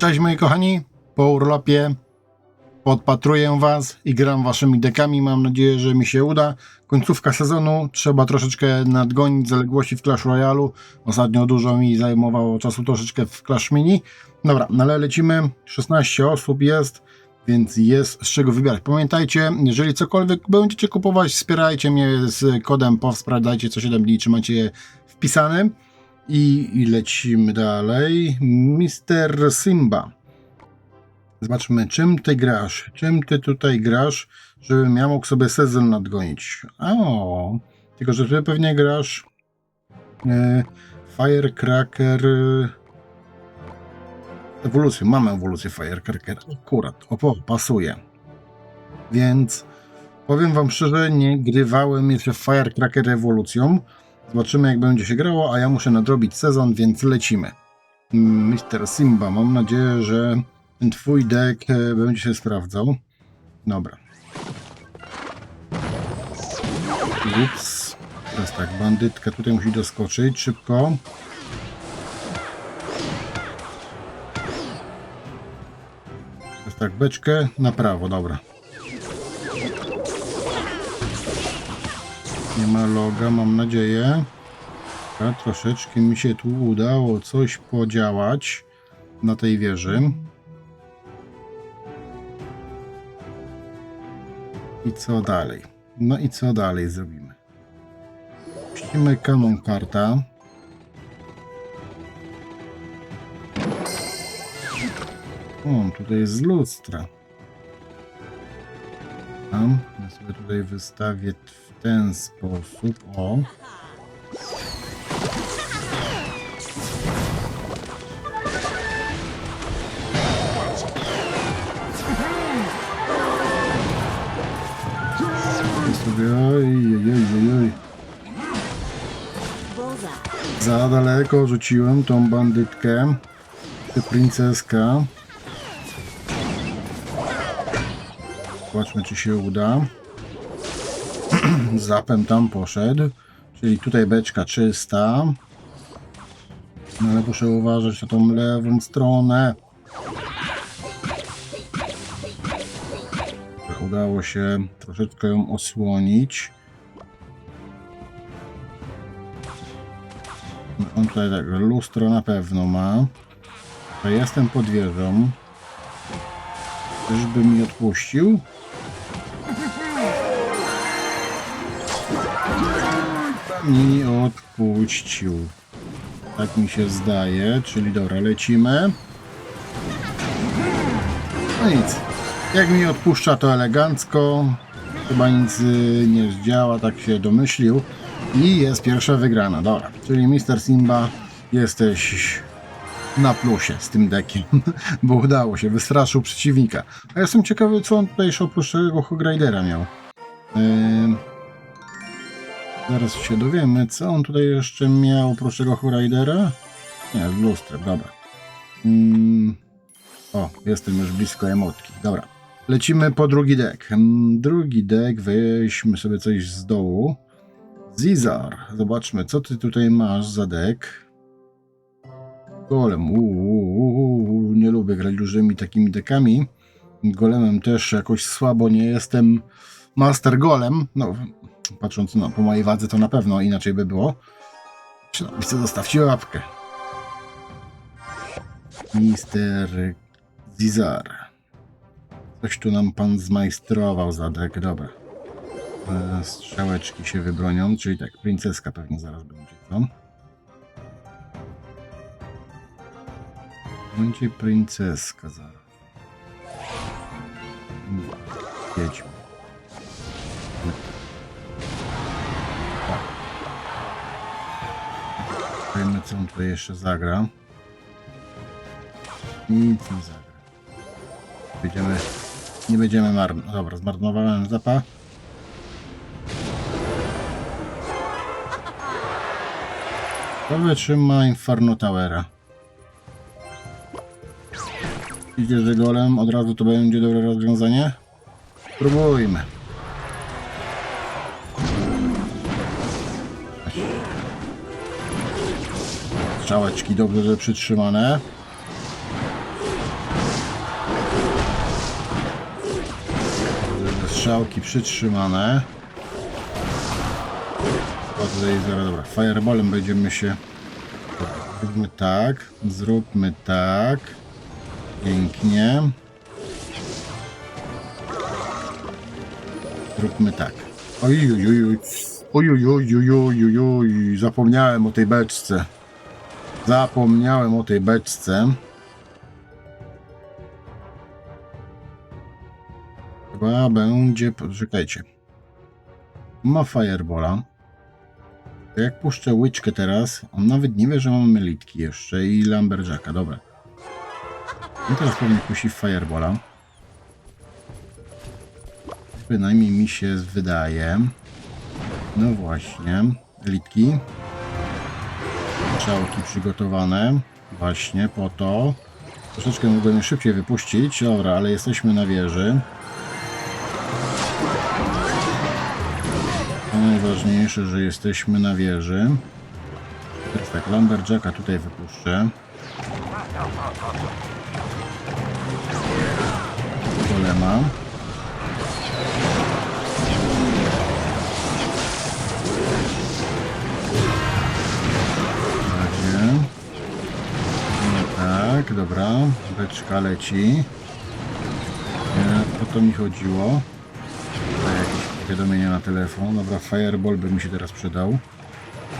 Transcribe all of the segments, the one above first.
Cześć moi kochani, po urlopie podpatruję was i gram waszymi dekami. Mam nadzieję, że mi się uda. Końcówka sezonu, trzeba troszeczkę nadgonić zaległości w Clash Royale. Ostatnio dużo mi zajmowało czasu troszeczkę w Clash Mini. Dobra, no ale lecimy. 16 osób jest, więc jest z czego wybierać. Pamiętajcie, jeżeli cokolwiek będziecie kupować, wspierajcie mnie z kodem POW, sprawdzajcie co 7 dni, czy macie je wpisane. I, lecimy dalej. Mister Simba. Zobaczmy, czym ty grasz? Czym ty tutaj grasz, żebym ja mógł sobie sezon nadgonić? O, tylko że ty pewnie grasz e, Firecracker. Ewolucję. Mam ewolucję Firecracker. Akurat. Opo, pasuje. Więc powiem wam szczerze, nie grywałem jeszcze Firecracker ewolucją. Zobaczymy, jak będzie się grało, a ja muszę nadrobić sezon, więc lecimy. Mister Simba, mam nadzieję, że twój deck e, będzie się sprawdzał. Dobra. Ups. Teraz tak, bandytka tutaj musi doskoczyć szybko. Teraz tak, beczkę na prawo, dobra. Nie ma loga, mam nadzieję. A troszeczkę mi się tu udało coś podziałać na tej wieży. I co dalej? No i co dalej zrobimy? Puścimy kanon karta. O, tutaj jest lustra. Tam, ja sobie tutaj wystawię w ten sposób. O. Oj. Za daleko rzuciłem tą bandytkę. Princeska. Zobaczmy, czy się uda. Zapem tam poszedł. Czyli tutaj beczka czysta. No ale muszę uważać na tą lewą stronę. Udało się troszeczkę ją osłonić. On tutaj tak, lustro na pewno ma. To jestem pod wieżą. Czyżby mi odpuścił? Mi odpuścił. Tak mi się zdaje, czyli dobra, lecimy. No nic. Jak mi odpuszcza to elegancko. Chyba nic y, nie zdziała, tak się domyślił. I jest pierwsza wygrana, dobra. Czyli Mister Simba jesteś na plusie z tym dekiem, bo udało się, wystraszył przeciwnika. A jestem ciekawy, co on tutaj jeszcze oprócz tego Hogridera miał. Ym, zaraz się dowiemy, co on tutaj jeszcze miał oprócz tego Hogridera. Nie, lustrę, dobra. Ym, o, jestem już blisko emotki, dobra. Lecimy po drugi deck. Ym, drugi deck, weźmy sobie coś z dołu. Zizar, zobaczmy, co ty tutaj masz za deck. Golem, uuu, nie lubię grać dużymi takimi dekami. Golemem też jakoś słabo nie jestem. Master Golem, no patrząc no, po mojej wadze to na pewno inaczej by było. Przynajmniej zostawcie łapkę. Mister Zizar. Coś tu nam pan zmajstrował za deck, dobra. E, strzałeczki się wybronią, czyli tak, princeska pewnie zaraz będzie, co? Będzie princeska zaraz. Jedźmy. Co on tutaj jeszcze zagra. Nic nie zagra. Będziemy, nie będziemy marnować. Dobra, zmarnowałem zapa. To wytrzyma Inferno Towera. Idzie z golem, od razu to będzie dobre rozwiązanie? Spróbujmy. Strzałeczki dobrze przytrzymane. Strzałki przytrzymane. Chyba tutaj dobra. Fireballem będziemy się... Zróbmy tak, zróbmy tak. Pięknie. Zróbmy tak. Ojojojoj. Ojojojojojojoj. Zapomniałem o tej beczce. Zapomniałem o tej beczce. Chyba będzie... Poczekajcie. Ma Firebola. Jak puszczę łyczkę teraz, on nawet nie wie, że mamy litki jeszcze i Lumberjacka, dobra. No teraz pewnie puści Firebola. Bynajmniej mi się wydaje. No właśnie. Litki. Strzałki przygotowane. Właśnie po to. Troszeczkę mogłem szybciej wypuścić. Dobra, ale jesteśmy na wieży. Najważniejsze, że jesteśmy na wieży. Teraz tak, Lumberjacka tutaj wypuszczę. Golema. Tak, dobra. Beczka leci. Nie, o to mi chodziło. Tutaj jakieś powiadomienia na telefon. Dobra, Fireball by mi się teraz przydał.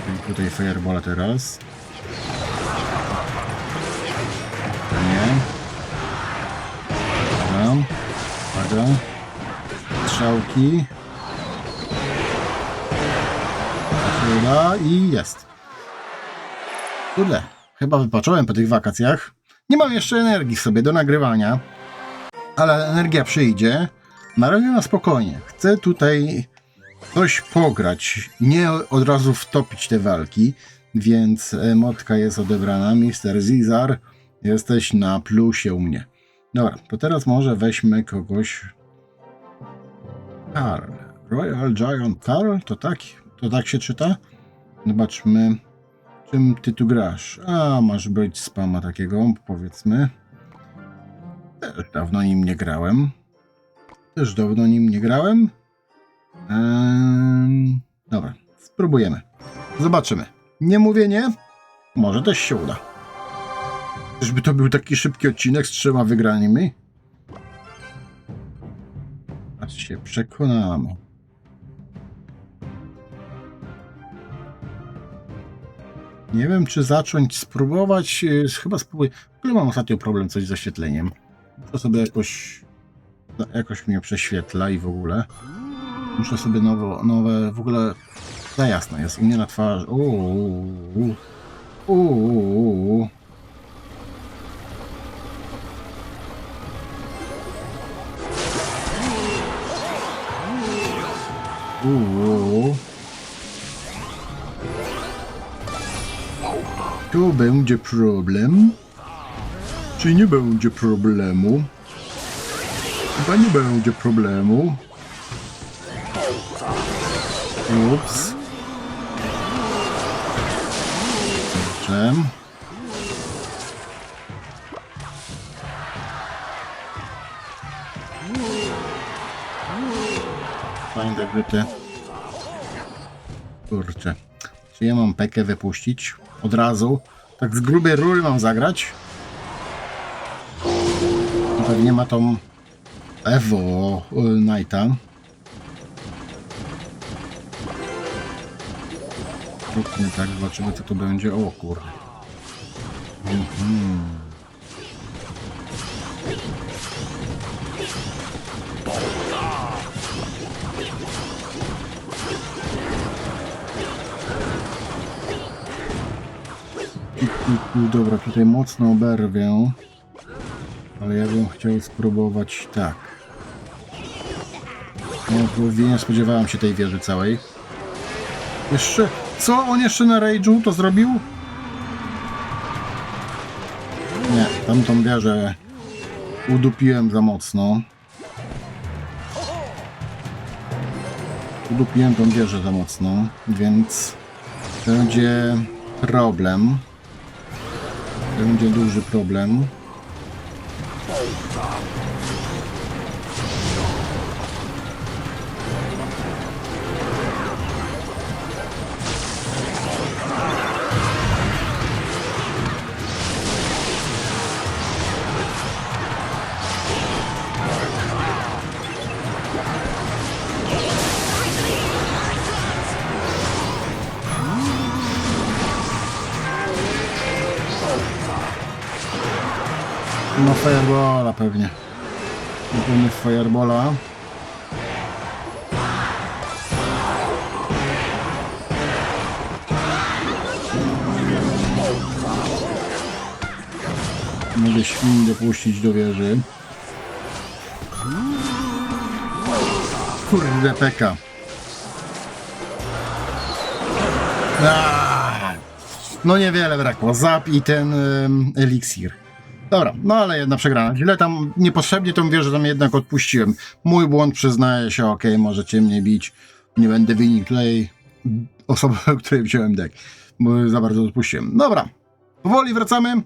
Czyli tutaj Firebola teraz. Nie. Dobra. Uwaga. Strzałki. Chwila i jest. Kurde, chyba wypaczyłem po tych wakacjach. Nie mam jeszcze energii sobie do nagrywania, ale energia przyjdzie. Na razie na spokojnie. Chcę tutaj coś pograć, nie od razu wtopić te walki, więc motka jest odebrana. Mister Zizar, jesteś na plusie u mnie. Dobra, to teraz może weźmy kogoś. Karl. Royal Giant Karl? To tak? To tak się czyta? Zobaczmy. Czym ty tu grasz? A, masz być spama takiego, powiedzmy. Też dawno nim nie grałem. Też dawno nim nie grałem. Eee, dobra, spróbujemy. Zobaczymy. Nie mówię nie. Może też się uda. Czyżby to był taki szybki odcinek z trzema wygranymi? Aż się przekonamy. Nie wiem, czy zacząć spróbować. yy, Chyba spróbuję. Ogóle mam ostatnio problem coś z oświetleniem. To sobie jakoś. Jakoś mnie prześwietla i w ogóle. Muszę sobie nowo, nowe. W ogóle. Za jasno jest. U mnie na twarzy. Uuu. Uuu. Uuu. Tu będzie problem. Czy nie będzie problemu? Chyba nie będzie problemu. Ups. Dobrze. Fajne gryty. Kurczę. Czy ja mam pekę wypuścić? Od razu? Tak z grubej rury mam zagrać? No Pewnie ma tą Evo Knighta. Róbmy tak, zobaczymy co to będzie. O kurde. Mhm. Dobra, tutaj mocno oberwię. Ale ja bym chciał spróbować tak. No, nie spodziewałem się tej wieży całej. Jeszcze... Co? On jeszcze na Rage'u to zrobił? Nie, tamtą wieżę udupiłem za mocno. Udupiłem tą wieżę za mocno, więc będzie problem. Będzie duży problem. No Firebola pewnie. No pewnie Firebola. Mogę świn dopuścić do wieży. Kurde peka. Aaaa! No niewiele brakło. Zap i ten ym, eliksir. Dobra, no ale jedna przegrana. Źle tam niepotrzebnie tą wieżę tam jednak odpuściłem. Mój błąd, przyznaję się, okej, możecie mnie bić. Nie będę winił tutaj osoby, której wziąłem deck, bo za bardzo odpuściłem. Dobra, powoli wracamy.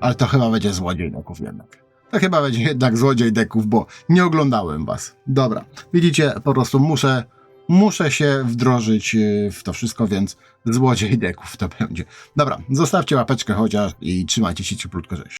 Ale to chyba będzie złodziej deków jednak. To chyba będzie jednak złodziej deków, bo nie oglądałem was. Dobra, widzicie, po prostu muszę, muszę się wdrożyć yy, w to wszystko, więc złodziej deków to będzie. Dobra, zostawcie łapeczkę chociaż i trzymajcie się cieplutko, cześć.